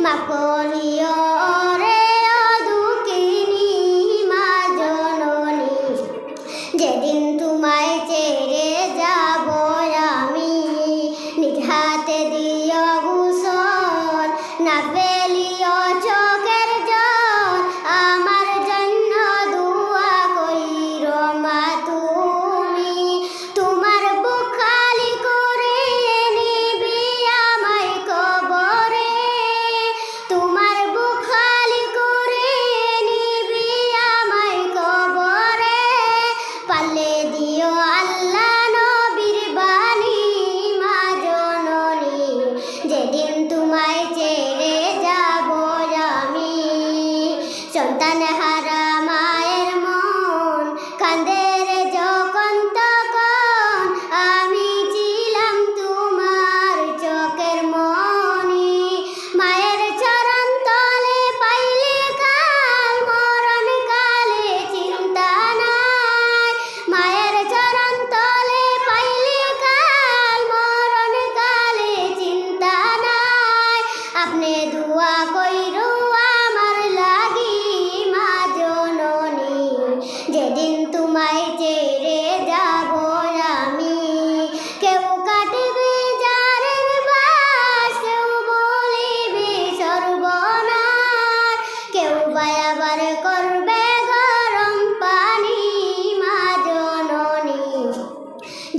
macaroni. ডোবাই আবার করবে গরম পানি মা জননী।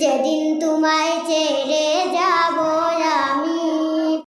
যেদিন তোমায় চেয়ে